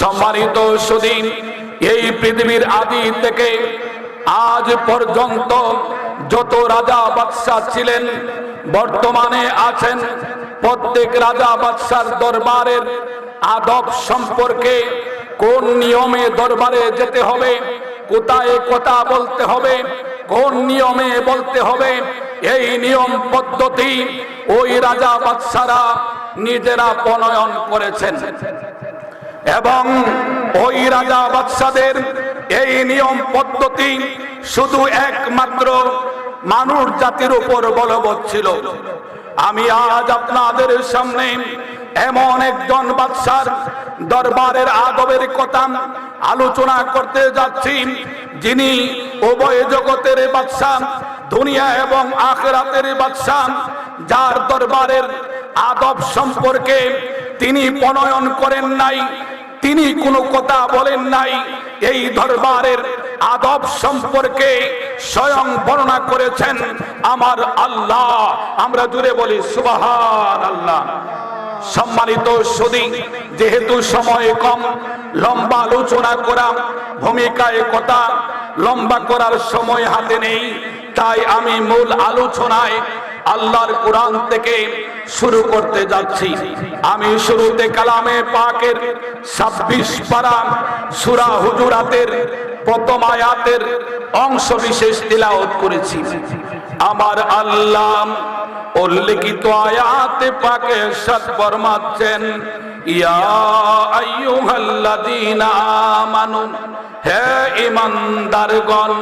সম্মানিত সুদিন, এই পৃথিবীর আদি থেকে আজ পর্যন্ত যত রাজা বাদশাহ ছিলেন, বর্তমানে আছেন প্রত্যেক রাজা বাদশার দরবারের আদব সম্পর্কে কোন নিয়মে দরবারে যেতে হবে, কোথায় কথা বলতে হবে, কোন নিয়মে বলতে হবে, এই নিয়ম পদ্ধতি ওই রাজা বাদশারা নিজেরা প্রণয়ন করেছেন। এবং ওই রাজা বাদশাদের এই নিয়ম পদ্ধতি শুধু একমাত্র মানুষ জাতির উপর বলবৎ ছিল। আমি আজ আপনাদের সামনে এমন একজন বাদশার দরবারের আদবের কথা আলোচনা করতে যাচ্ছি, যিনি উভয় জগতের বাদশাহ দুনিয়া এবং আখরাতের বাদশাহ যার দরবারের আদব সম্পর্কে তিনি প্রণয়ন করেন নাই। তিনি কোনো কথা বলেন নাই। এই দরবারের আদব সম্পর্কে স্বয়ং বর্ণনা করেছেন আমার আল্লাহ। আমরা জুড়ে বলি সুবাহান আল্লাহ সম্মানিত সুদী, যেহেতু সময় কম, লম্বা আলোচনা করা, ভূমিকায় কথা, লম্বা করার সময় হাতে নেই, তাই আমি মূল আলোচনায় আল্লাহর কোরআন থেকে শুরু করতে যাচ্ছি। আমি শুরুতে কালামে পাকের ছাব্বিশ পারা সুরা হুজুরাতের প্রথম আয়াতের অংশ বিশেষ তিলাওত করেছি। আমার আল্লাহ উল্লেখিত আয়াতে পাকে সৎ ফরমাচ্ছেন, ইয়া আইয়ুহাল্লাযীনা আমানু, হে ইমানদারগণ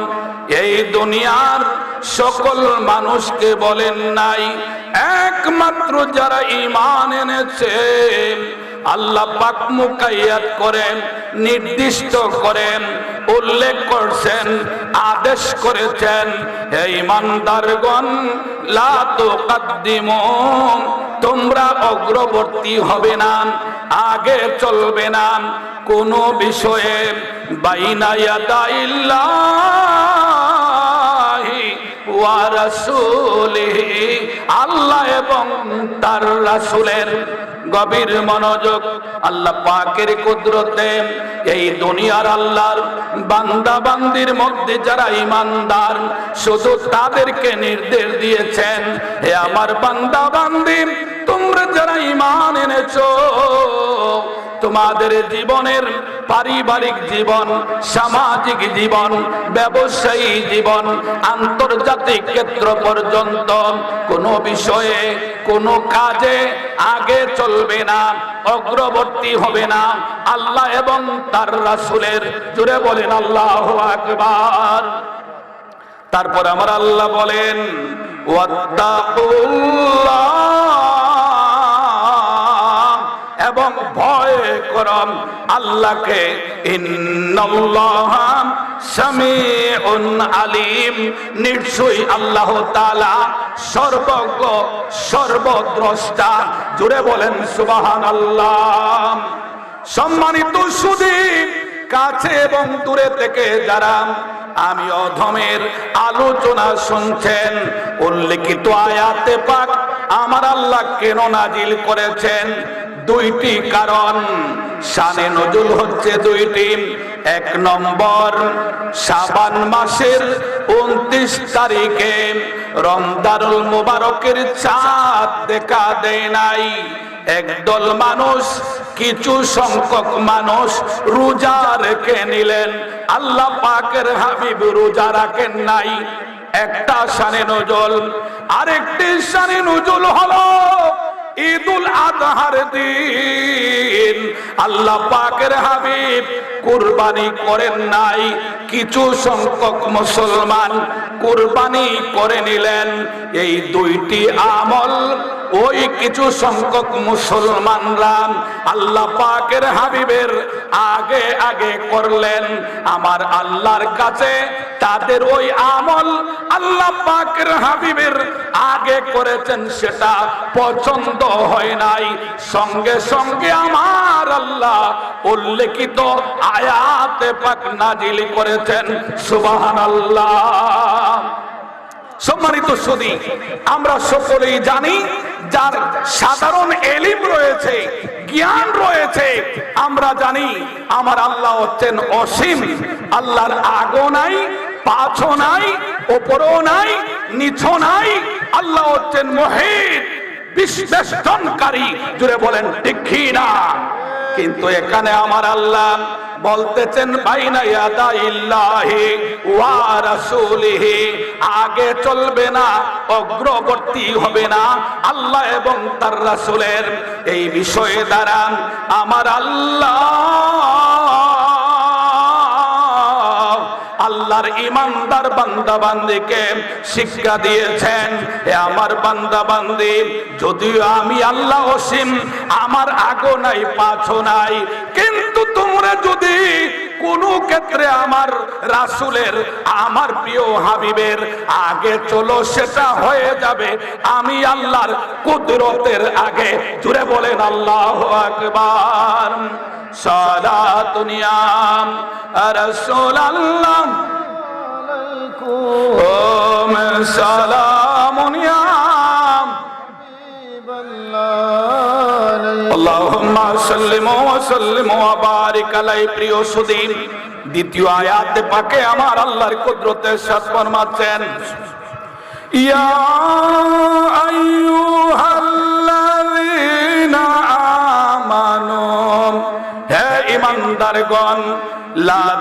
এই দুনিয়ার সকল মানুষকে বলেন নাই। একমাত্র যারা ইমান এনেছে, আল্লাহ পাক মুকাইয়াত করেন, নির্দিষ্ট করেন, উল্লেখ করছেন, আদেশ করেছেন, হে ইমানদারগণ লা তুকাদ্দিমু, তোমরা অগ্রবর্তী হবে না, আগে চলবে না, কোনো বিষয়ে বাইনা ইয়াদাইল্লাহি। ওয়া রাসূলিহি আল্লাহ এবং তার রাসুলের গভীর মনোযোগ আল্লাহ পাকের কুদরতে এই দুনিয়ার আল্লাহর বান্দা বান্দির মধ্যে যারা ইমানদার শুধু তাদেরকে নির্দেশ দিয়েছেন, হে আমার বান্দা বান্দি তোমরা যারা ইমান এনেছো তোমাদের জীবনের পারিবারিক জীবন, সামাজিক জীবন, ব্যবসায়ী জীবন, আন্তর্জাতিক ক্ষেত্র পর্যন্ত কোনো বিষয়ে, কোনো কাজে আগে চলবে না, অগ্রবর্তী হবে না। আল্লাহ এবং তার রাসুলের, জুড়ে বলেন, আল্লাহ আকবার। তারপর আমার আল্লাহ বলেন, ওয়াত্তাকুল্লাহ। এবং ভয় করম। আল্লাহকে আলিম। নিশ্চয়ই আল্লাহ তাআলা সর্বজ্ঞ, সর্বদ্রষ্টা। জুড়ে বলেন সুবাহান আল্লাহ সম্মানিত সুদী, কাছে এবং দূরে থেকে যারা আমি অধমের আলোচনা শুনছেন, উল্লেখিত আয়াতে পাক আমার আল্লাহ কেন নাজিল করেছেন? দুইটি কারণ। শানে নজুল হচ্ছে দুইটি। এক নম্বর সাবান মাসের উনত্রিশ তারিখে রমদারুল মুবারকের চাঁদ দেখা দেয় নাই। একদল মানুষ, কিছু সংখ্যক মানুষ রোজা রেখে নিলেন। আল্লাহ পাকের হাবিব রোজা রাখেন নাই। একটা শানে নজল, আরেকটি শানে নজল হলো ঈদুল আজহার দিন। আল্লাহ পাকের হাবিব কুরবানি করেন নাই। কিছু সংখ্যক মুসলমান কুরবানি করে নিলেন। এই দুইটি আমল ওই কিছু সংখ্যক মুসলমানরা আল্লাহ পাকের হাবিবের আগে আগে করলেন। আমার আল্লাহর কাছে তাদের ওই আমল আল্লাহ পাকের হাবিবের আগে করেছেন, সেটা পছন্দ হয় নাই। সঙ্গে সঙ্গে আমার আল্লাহ উল্লেখিত আয়াতে পাক নাজিল করেছেন সুবাহান আল্লাহ সম্মানিত সুদী আমরা সকলেই জানি যার সাধারণ এলিম রয়েছে, জ্ঞান রয়েছে, আমরা জানি আমার আল্লাহ হচ্ছেন অসীম। আল্লাহর আগো নাই পাছও নাই, ওপরও নাই, নিচও নাই, আল্লাহ হচ্ছেন মহিত বিশ্লেষণকারী। জুড়ে বলেন, ঠিক না? কিন্তু এখানে আমার আল্লাহ বলতেছেন আগে চলবে না, অগ্রবর্তী হবে না। আল্লাহ এবং তার রাসুলের এই বিষয়ে দ্বারা আমার আল্লাহ আল্লাহর ইমানদার বান্দা বান্দিকে শিক্ষা দিয়েছেন, হে আমার বান্দা বান্দি যদিও আমি আল্লাহ অসীম, আমার আগো নাই পাছো নাই, কিন্তু তোমরা যদি কোন ক্ষেত্রে আমার রাসুলের, আমার প্রিয় হাবিবের আগে চলো, সেটা হয়ে যাবে, আমি আল্লাহর কুদরতের আগে। জুড়ে বলেন, আল্লাহ আকবার। সালাত নিয়াম রসুল আল্লাহ ওম সালাম নিয়াম। আল্লাহুম্মা সাল্লিম ওয়া সাল্লিম ওয়া বারিক আলাই। প্রিয় সুদীন, দ্বিতীয় আয়াতে পাকে আমার আল্লাহর কুদরতের সাথ ফরমাচ্ছেন, ইয়া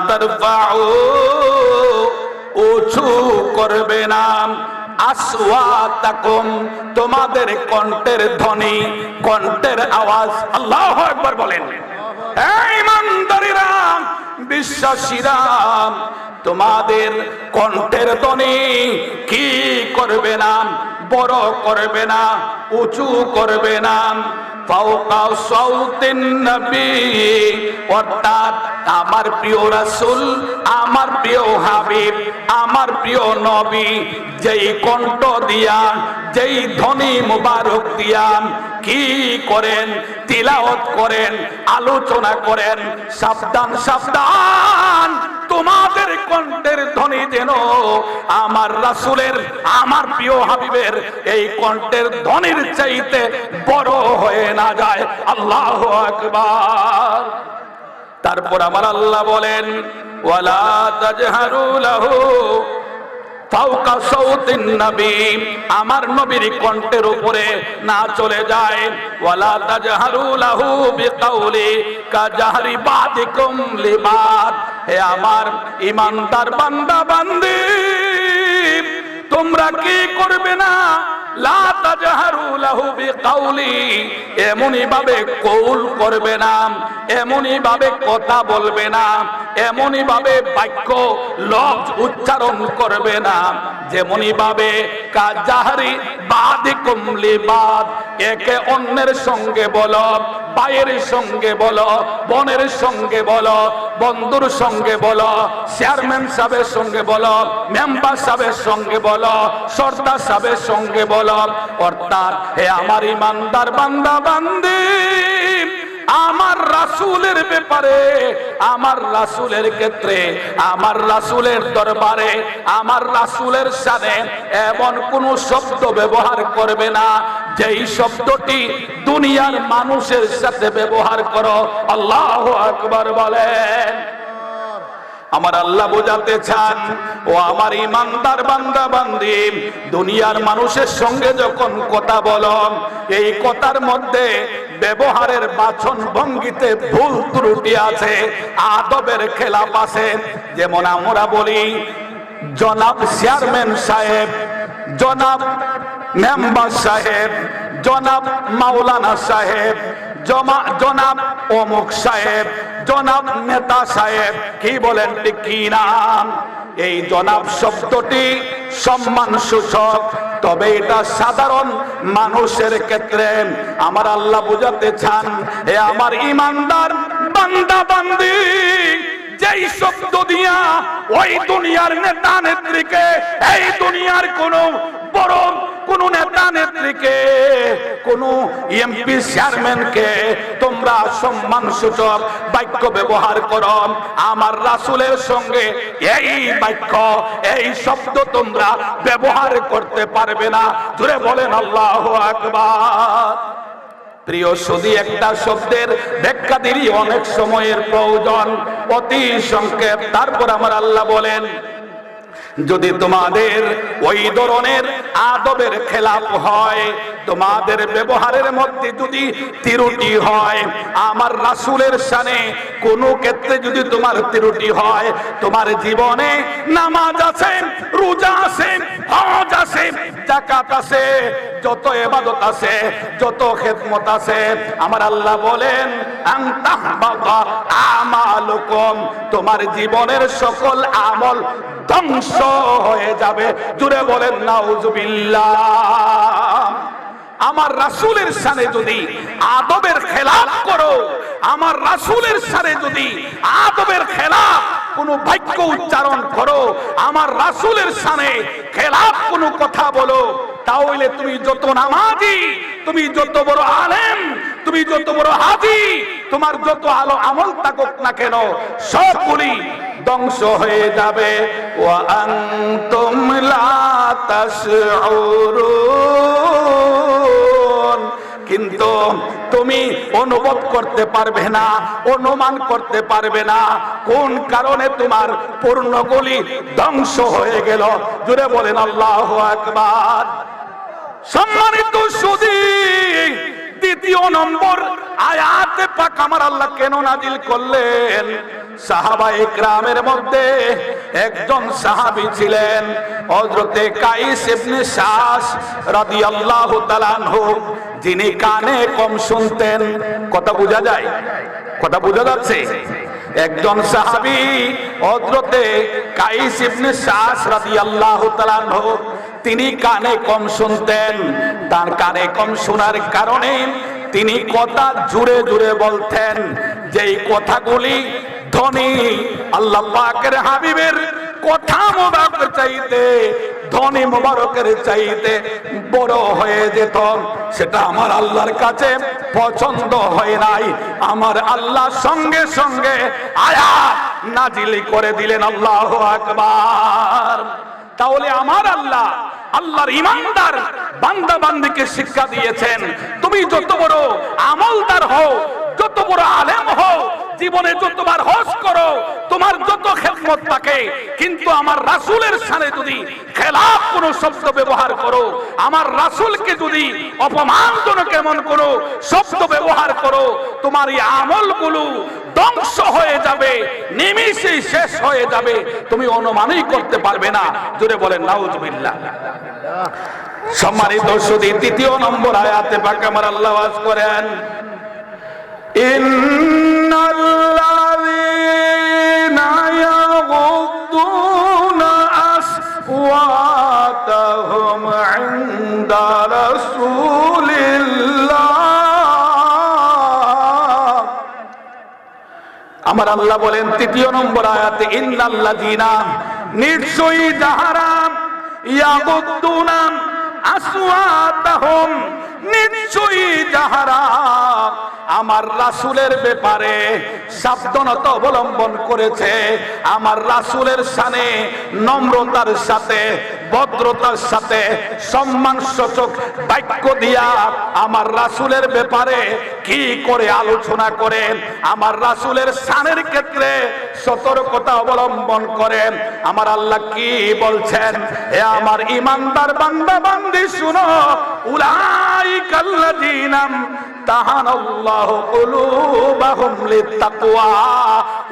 তারফাউ, উঁচু করবে না তোমাদের কণ্ঠের ধ্বনি, কণ্ঠের আওয়াজ। আল্লাহ একবার বলেন। ইমানদারেরা, বিশ্বাসীরা, তোমাদের কণ্ঠের ধ্বনি কি করবে না বড় করবে না উঁচু করবে না নবী, অর্থাৎ আমার প্রিয় রাসূল, আমার প্রিয় হাবিব, আমার প্রিয় নবী, যেই কণ্ঠ দিয়া, যেই ধ্বনি মুবারক দিয়া কি করেন, তিলাওয়াত করেন, আলোচনা করেন, সাবধান সাবধান। তোমাদের কণ্ঠের ধ্বনি যেন আমার রাসুলের, আমার প্রিয় হাবিবের এই কণ্ঠের ধ্বনির চাইতে বড় হয়ে না যায়। আল্লাহ আকবার। তারপর আমার আল্লাহ বলেন, ওয়ালা নবী, আমার নবীর কণ্ঠের উপরে না চলে যায়। লাহু হে আমার ইমানদার বান্দা বান্দি, তোমরা কি করবে না? এমনই ভাবে কৌল করবে না এমনই ভাবে কথা বলবে না। এমনই ভাবে বাক্য লফজ উচ্চারণ করবে না। যেমনই ভাবে কাজাহারি বাদিকুম লিবাদ, একে অন্যের সঙ্গে বলো, ভাইয়ের সঙ্গে বলো, বোনের সঙ্গে বলো, বন্ধুর সঙ্গে বলো, চেয়ারম্যান সাহেবের সঙ্গে বলো, মেম্বার সাহেবের সঙ্গে বলো, সর্দার সাহেবের সঙ্গে বলো। অর্থাৎ হে আমার ইমানদার বান্দা বান্দি আমার রাসুলের ব্যাপারে, আমার রাসুলের ক্ষেত্রে, আমার রাসুলের দরবারে, আমার রাসুলের সাথে এমন কোন শব্দ ব্যবহার করবে না, যেই শব্দটি দুনিয়ার মানুষের সাথে ব্যবহার করো। আল্লাহ আকবর বলেন। আমার আল্লাহ বোঝাতে চান, ও আমার ইমানদার বান্দা বান্দি, দুনিয়ার মানুষের সঙ্গে যখন কথা বলো, এই কথার মধ্যে ব্যবহারের বাচন ভঙ্গিতে ভুল ত্রুটি আছে, আদবের খেলাপ আছে। যেমন আমরা বলি, জনাব চেয়ারম্যান সাহেব, জনাব মেম্বার সাহেব, জনাব মাওলানা সাহেব, জমা, জনাব অমুক সাহেব, জনাব নেতা সাহেব, কি বলেন কি নাম এই জনাব শব্দটি সম্মান সূচক তবে এটা সাধারণ মানুষের ক্ষেত্রে। আমার আল্লাহ বুঝাতে চান এ আমার ইমানদার বান্দা বান্দি যেই শব্দ দিয়া ওই দুনিয়ার নেতা নেত্রীকে এই দুনিয়ার কোন বড় কোন নেতা নেত্রীকে, কোন এমপি চেয়ারম্যানকে তোমরা সম্মান সূচক বাক্য ব্যবহার আমার রাসুলের সঙ্গে এই বাক্য, এই শব্দ তোমরা ব্যবহার করতে পারবে না। জুড়ে বলেন, আল্লাহ আকবার। প্রিয় সুদি একটা শব্দের ব্যাখ্যা অনেক সময়ের প্রয়োজন। অতি সংক্ষেপ। তারপর আমার আল্লাহ বলেন যদি তোমাদের ওই ধরনের আদবের খেলাপ হয়, তোমাদের ব্যবহারের মধ্যে যদি তিরুটি হয়, আমার রাসুলের সানে কোনো ক্ষেত্রে যদি তোমার তিরুটি হয়, তোমার জীবনে নামাজ আছে, রোজা আছে, হজ আছে জাকাত আছে, যত ইবাদত আছে, যত খেদমত আছে। আমার আল্লাহ বলেন তোমার জীবনের সকল আমল ধ্বংস হয়ে যাবে। জুড়ে বলেন, নাউজুবিল্লাহ। আমার রাসুলের সানে যদি আদবের খেলাপ করো, আমার রাসূলের সানে যদি আদবের খেলাপ কোন বাক্য উচ্চারণ করো। আমার রাসূলের সানে খেলাপ কোন কথা বলো। তাহলে তুমি যত নামাজি, তুমি যত বড় আলেম, তুমি যত বড় হাজি, তোমার যত আলো আমল থাকুক না কেন, সবগুলি ধ্বংস হয়ে যাবে। লা তাশউরুন। কিন্তু তুমি অনুভব করতে পারবে না, অনুমান করতে পারবে না। কোন কারণে তোমার পূর্ণগুলি ধ্বংস হয়ে গেল? জুড়ে বলেন, আল্লাহ আকবার। সম্মানিত দ্বিতীয় নম্বর আয়াতে পাক আমার আল্লাহ কেন নাজিল করলেন? সাহাবা ইকরামের মধ্যে একজন সাহাবী ছিলেন, হযরতে কাইস ইবনে শাস রাদিয়াল্লাহু তাআলা আনহু। যিনি কানে কম শুনতেন, কথা বোঝা যায়? কথা বোঝা যাচ্ছে? একজন সাহাবী হযরতে কাইস ইবনে শাস রাদিয়াল্লাহু তাআলা তিনি কানে কম শুনতেন। তার কানে কম শোনার কারণে তিনি কথা জুড়ে জুড়ে বলতেন, যেই কথাগুলি ধনী আল্লাহ পাকের হাবিবের কথা মোবারক চাইতে ধনী মোবারকের চাইতে বড় হয়ে যেত সেটা আমার আল্লাহর কাছে পছন্দ হয় নাই। আমার আল্লাহ সঙ্গে সঙ্গে আয়াত নাজিলি করে দিলেন, আল্লাহ আকবার। তাহলে আমার আল্লাহ আল্লাহর ইমানদার বান্দা বান্দিকে শিক্ষা দিয়েছেন, তুমি যত বড় আমলদার হও, যত বড় আলেম হও জীবনে যতবার হজ করো, তোমার যত খেদমত থাকে, কিন্তু আমার রাসূলের সানে যদি খেলাফ কোনো শব্দ ব্যবহার করো, আমার রাসূলকে যদি অপমানজনক এমন কোনো শব্দ ব্যবহার করো, তোমার এই আমলগুলো ধ্বংস হয়ে যাবে, নিমিষেই শেষ হয়ে যাবে, তুমি অনুমানই করতে পারবে না। জুড়ে বলেন, নাউজুবিল্লাহ। সম্মানিত সুদী তৃতীয় নম্বর আয়াতে পাক আমার আল্লাহ করেন الذين يغضون أصواتهم عند رسول الله আমার আল্লাহ বলেন তৃতীয় নম্বর আয়াতে ইন্নাল্লাযীনা নিশ্চয়ই যাহারা ইয়াগুদ্দুনা আসওয়াতাহুম নিশ্চয়ই যাহারা আমার রাসুলের ব্যাপারে সাবধানতা অবলম্বন করেছে আমার রাসুলের সানে নম্রতার সাথে ভদ্রতার সাথে সম্মান সূচক বাক্য দিয়া আমার রাসূলের ব্যাপারে কি করে আলোচনা করেন? আমার রাসূলের সানের ক্ষেত্রে সতর্কতা অবলম্বন করেন। আমার আল্লাহ কি বলছেন? এ আমার ইমানদার বান্দা বান্দি শুনো। উলাইকাল্লাযীনা তাহানাল্লাহু কুলুবাহুম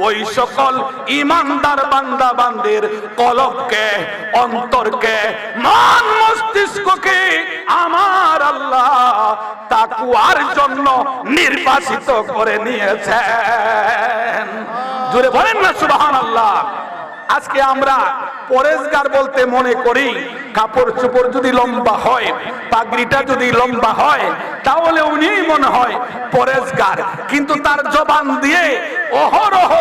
ওই সকল ইমানদার বান্দা বান্দির কলবকে মন মস্তিষ্ককে আমার আল্লাহ তাকুয়ার জন্য নির্বাচিত করে নিয়েছেন। জুড়ে বলেন না, সুবহানাল্লাহ। আজকে আমরা পরেশগার বলতে মনে করি, কাপড় চোপড় যদি লম্বা হয়, পাগড়িটা যদি লম্বা হয়, তাহলে উনি মনে হয় পরেশগার। কিন্তু তার জবান দিয়ে অহরহ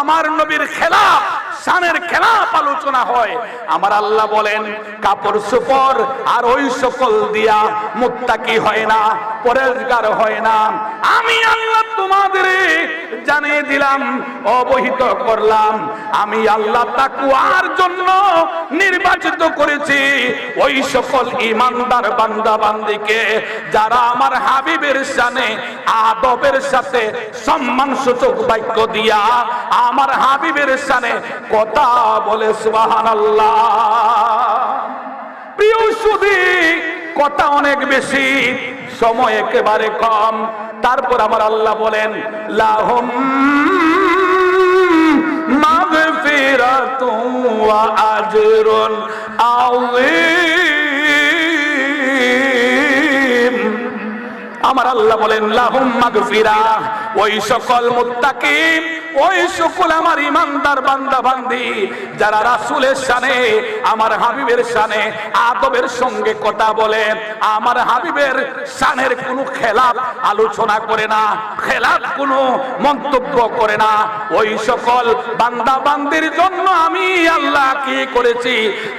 আমার নবীর খেলাফ শানের খেলাপ আলোচনা হয়। আমার আল্লাহ বলেন, কাপড় সুপর আর ওই সকল দিয়া মুক্তা কি হয় না। পরেজগার হয় না। আমি আল্লাহ তোমাদের জানিয়ে দিলাম, অবহিত করলাম। আমি আল্লাহ তাকুয়ার জন্য নির্বাচিত করেছি। ওই সকল ইমানদার বান্দা বান্দিকে যারা আমার হাবিবের সানে, আদবের সাথে সম্মান সূচক বাক্য দিয়া আমার হাবিবের সানে কথা বলে সুবাহান আল্লাহ প্রিয় সুদী, কথা অনেক বেশি। সময় একেবারে কম। তারপর আমার আল্লাহ বলেন, লাহম আজরুন আমার আল্লাহ বলেন, লাহুম মাগফিরা, ওই সকল মুত্তাকিম ওই সকল আমার ইমানদার বান্দা বান্দি, যারা রাসূলের শানে, আমার হাবিবের শানে, আদবের সঙ্গে কথা বলে, আমার হাবিবের শানের কোনো খেলাপ আলোচনা করে না, খেলাপ কোনো মন্তব্য করে না। ওই সকল বান্দা বান্দির জন্য আমি আল্লাহ কি করেছি?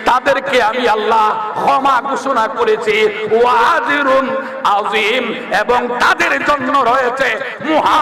তাদেরকে আমি আল্লাহ ক্ষমা ঘোষণা করেছি। ওয়াজিরুন আজিম এবং তাদের জন্য রয়েছে মহা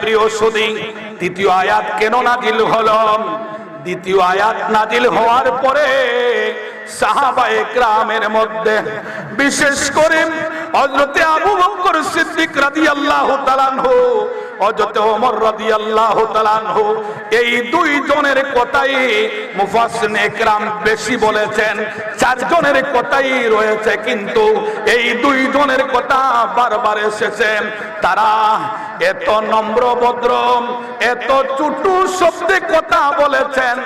প্রিয় সুদী দ্বিতীয় আয়াত কেন নাজিল হলো? দ্বিতীয় আয়াত নাজিল হওয়ার পরে সাহাবা গ্রামের মধ্যে বিশেষ করে হযরতে আবু বকর সিদ্দিক রাদিয়াল্লাহু তাআলা হযরতে ওমর রাদিয়াল্লাহু তাআলা আনহু, এই দুই জনের কথাই মুফাসসিরিন একরাম বেশি বলেছেন, চারজনের কথাই রয়েছে, কিন্তু এই দুই জনের কথা বারবার এসেছে। তারা এত নম্র ভদ্র এত চুটু শব্দে কথা বলেছেন।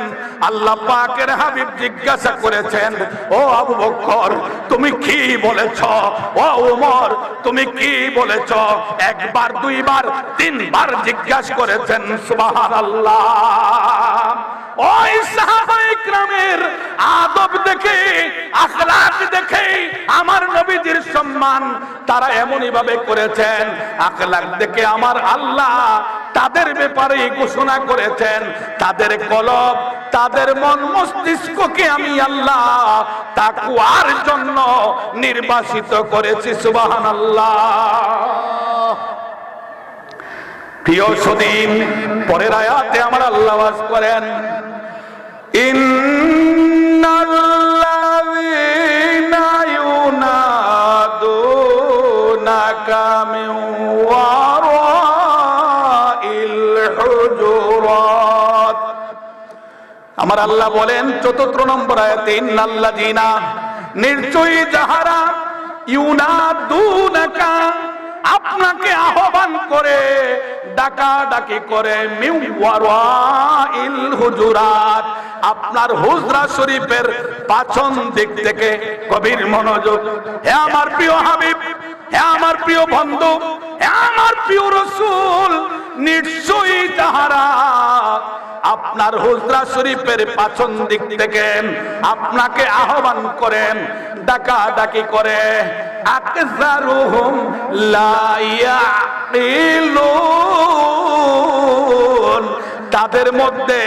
আল্লাহ পাকের হাবিব জিজ্ঞাসা করেছেন, ও আবু বকর তুমি কি বলেছ? ও ওমর তুমি কি বলেছ? একবার, দুইবার, তিনবার জিজ্ঞাসা করেছেন, সুবহানাল্লাহ। ওই সাহাবা ইকরামের আদব দেখে আখলাক দেখে আমার নবীজির সম্মান তারা এমনই ভাবে করেছেন। আখলাক দেখে আমার আল্লাহ তাদের ব্যাপারে ঘোষণা করেছেন। তাদের কলব, তাদের মন মস্তিষ্ককে আমি আল্লাহ তাকুয়ার জন্য নির্বাসিত করেছি সুবাহান আল্লাহ প্রিয় সুদিন পরের আয়াতে আমার আল্লাহ করেন ইন্নাল্লাযীনা আমার আল্লাহ বলেন চতুর্থ নম্বর আয়াতে, ইন্নাল্লাযীনা নিশ্চয়ই যাহারা ইউনাদুনাকা, আপনাকে আহ্বান করে ডাকা ডাকি করে হুজুরাত। আপনার হুজরা শরীফের পাছন দিক থেকে কবির মনোযোগ। হে আমার প্রিয় হাবিব, হে আমার প্রিয় বন্ধু, হে আমার প্রিয় রসুল নিশ্চয়ই তাহারা। আপনার হুজরা শরীফের পাছন দিক থেকে আপনাকে আহ্বান করেন ডাকা ডাকি করে, আকজারুহুম লা ইয়াকিলুন। তাদের মধ্যে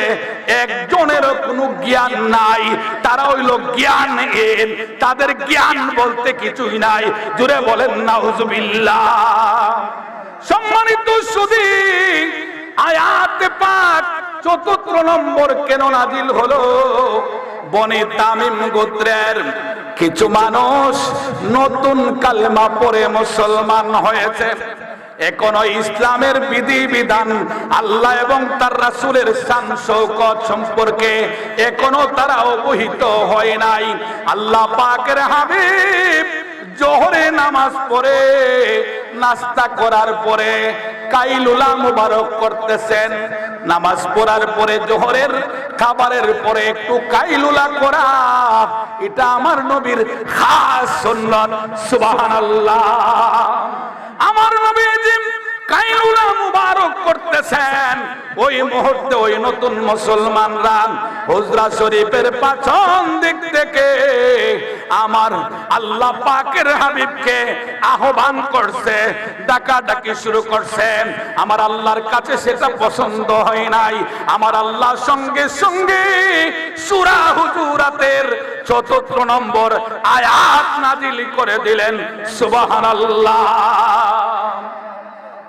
একজনেরও কোনো জ্ঞান নাই, তারা হইল জ্ঞানহীন। তাদের জ্ঞান বলতে কিছুই নাই। জুড়ে বলেন না নাউজুবিল্লাহ। সম্মানিত সুদী আয়াত পাক চতুর্থ নম্বর কেন নাজিল হলো? বনে তামিম গোত্রের কিছু মানুষ নতুন কালমা পড়ে মুসলমান হয়েছে। এখনও ইসলামের বিধি বিধান আল্লাহ এবং তার রাসূলের শান শৌকত সম্পর্কে এখনও তারা অবহিত হয় নাই। আল্লাহ পাকের হাবিব জোহরে নামাজ পড়ে নাস্তা করার পরে কাইলুলা মুবারক করতেছেন। নামাজ পড়ার পরে, জোহরের খাবারের পরে একটু কাইলুলা করা। এটা আমার নবীর খাস সুন্নত, সুবহানাল্লাহ। আমার নবীজি করতেছেন। ওই মুহূর্তে ওই নতুন হুজরা শরীফের পাছন দিক থেকে আমার পাকের আহ্বান করছে ডাকা ডাকি শুরু করছে। আমার আল্লাহর কাছে সেটা পছন্দ হয় নাই। আমার আল্লাহ সঙ্গে সঙ্গে সুরা হুজুরাতের চতুর্থ নম্বর আয়াত নাজিল করে দিলেন, সুবহানাল্লাহ।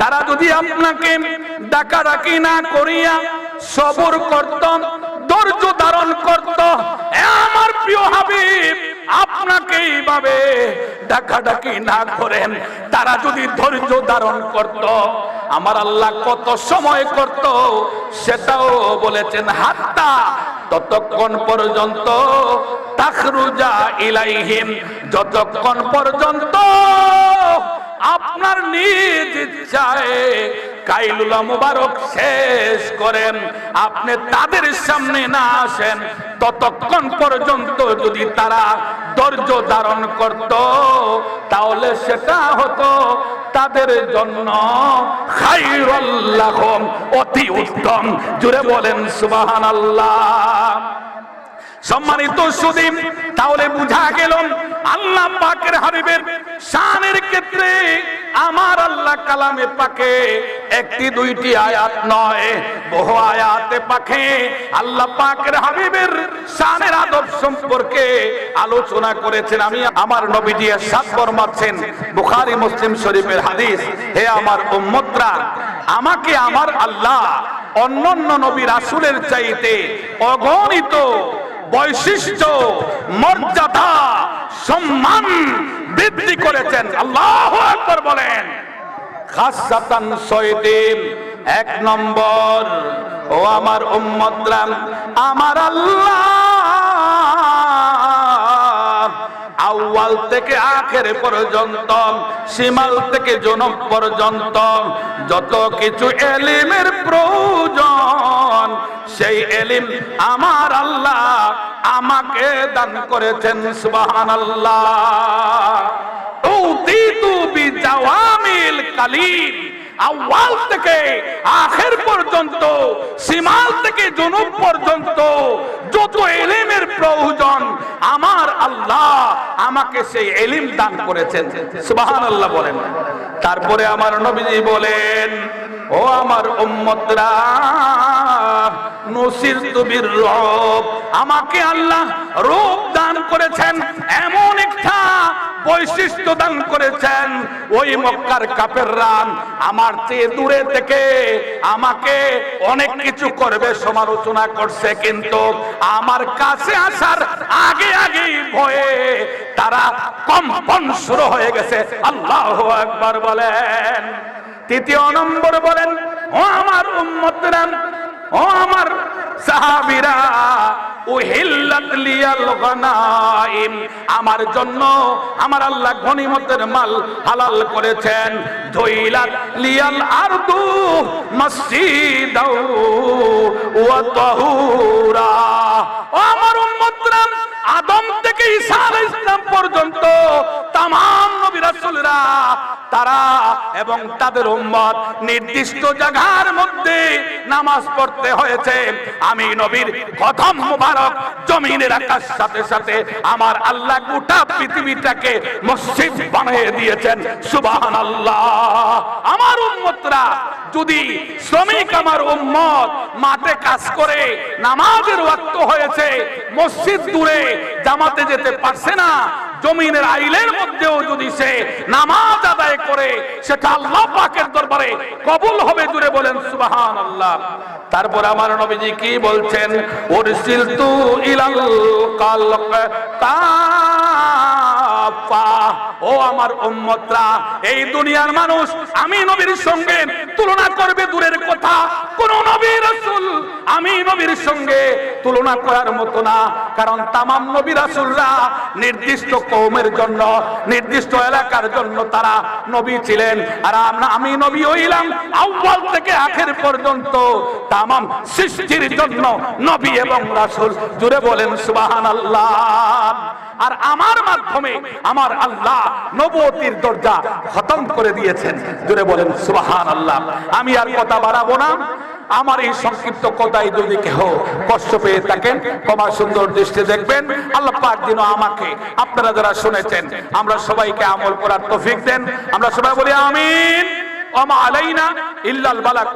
তারা যদি আপনাকে ডাকাডাকি না করিয়া সবর করত, ধৈর্য ধারণ করত আমার প্রিয় হাবিব, আপনাকে এইভাবে ডাকাডাকি না করেন। তারা যদি ধৈর্য ধারণ করত, আমার আল্লাহ কত সময় করত, সেটাও বলেছেন, হাত্তা ততক্ষণ পর্যন্ত তাখরুজা ইলাইহিম, যতক্ষণ পর্যন্ত আপনার নিজ ইচ্ছায় কাইলুলা মুবারক শেষ করেন। আপনি তাদের সামনে না আসেন, ততক্ষণ পর্যন্ত যদি তারা ধৈর্য ধারণ করত, তাহলে সেটা হতো তাদের জন্য খাইরুল্লাহ অতি উত্তম। জুড়ে বলেন, সুবহানাল্লাহ। সম্মানিত সুদীপ, তাহলে বুঝা গেল আল্লাহ পাকের হাবিবের শানের ক্ষেত্রে আমার আল্লাহ কালামে পাকে একটি দুইটি আয়াত নয়, বহু আয়াতে পাকে। আল্লাহ পাকের হাবিবের শানের আদব সম্পর্কে আলোচনা করেছেন আমি। আমার নবীজি সাত ফরমাচ্ছেন বুখারী মুসলিম শরীফের হাদিস, হে আমার উম্মতরা, আমাকে আমার আল্লাহ অন্যান্য নবী রাসূলের চাইতে অগণিত বৈশিষ্ট্য, মর্যাদা, সম্মান বৃদ্ধি করেছেন। আল্লাহ একবার বলেন। এক নম্বর। ও আমার উম্মতরাম আমার আল্লাহ। আউয়াল থেকে আখের পর্যন্ত সীমাল থেকে জনম পর্যন্ত, যত কিছু এলিমের প্রয়োজন সেই এলিম আমার আল্লাহ আমাকে দান করেছেন থেকে জনুব পর্যন্ত যত এলিমের প্রয়োজন, আমার আল্লাহ আমাকে সেই এলিম দান করেছেন, সুবহানাল্লাহ বলেন। তারপরে আমার নবীজি বলেন, ও আমার উম্মতরা আমাকে আল্লাহ রূপ দান করেছেন, এমন একটা বৈশিষ্ট্য দান করেছেন। ওই মক্কার আমার চেয়ে দূরে থেকে আমাকে অনেক কিছু করবে সমালোচনা করছে, কিন্তু আমার কাছে আসার আগে আগে ভয়ে তারা কম্পন শুরু হয়ে গেছে। আল্লাহ একবার বলেন। তৃতীয় নম্বর বলেন, ও আমার ও আমার সাহাবীরা আমার জন্য আমার আল্লাহ গনিমতের মাল হালাল করেছেন। ধইলাত লিয়াল ওয়া তাহুরা। ও আমার উম্মতরা, আদম থেকে ঈসা আলাইহিস সালাম পর্যন্ত তামাম নবী রাসূলরা তারা এবং তাদের উম্মত নির্দিষ্ট জায়গার মধ্যে নামাজ পড়তে হয়েছে। আমি নবীর প্রথম মুবারক জমিনে রাখার সাথে সাথে আমার আল্লাহ গোটা পৃথিবীটাকে মসজিদ বানিয়ে দিয়েছেন। সুবহানাল্লাহ। আমার উম্মতরা যদি শ্রমিক আমার উম্মত মাঠে কাজ করে, নামাজের ওয়াক্ত হয়েছে, মসজিদ দূরে, জামাতে যেতে পারছে না জমিনের আইলের মধ্যেও যদি সে নামাজ আদায় করে, সেটা আল্লাহ পাকের দরবারে কবুল হবে দূরে বলেন সুবাহান আল্লাহ তারপর আমার নবীজি কি বলছেন? ওর তু ইলাল কালক ও আমার উম্মতরা, এই দুনিয়ার মানুষ, আমি নবীর সঙ্গে তুলনা করবে দূরের কথা। কোন রাসূল আমি নবীর সঙ্গে তুলনা করার মতো না, কারণ নবী রাসূলরা নির্দিষ্ট কওমের জন্য, নির্দিষ্ট এলাকার জন্য তারা নবী ছিলেন। আর আমি নবী হইলাম আউয়াল থেকে আখের পর্যন্ত তামাম সৃষ্টির জন্য নবী এবং রাসূল। জুড়ে বলেন, সুবহানাল্লাহ। আর আমার মাধ্যমে আমার আল্লাহ নবতির দরজা খতম করে দিয়েছেন। জুড়ে বলেন সুবাহান আল্লাহ আমি আর কথা বাড়াবো না। আমার এই সংক্ষিপ্ত কথাই যদি কেহ কষ্ট পেয়ে থাকেন, ক্ষমা সুন্দর দৃষ্টি দেখবেন। আল্লাহ পাক দিন আমাকে, আপনারা যারা শুনেছেন, আমরা সবাইকে আমল করার তৌফিক দেন। আমরা সবাই বলি, আমিন। ওমা আলাইনা ইল্লাল বালাক।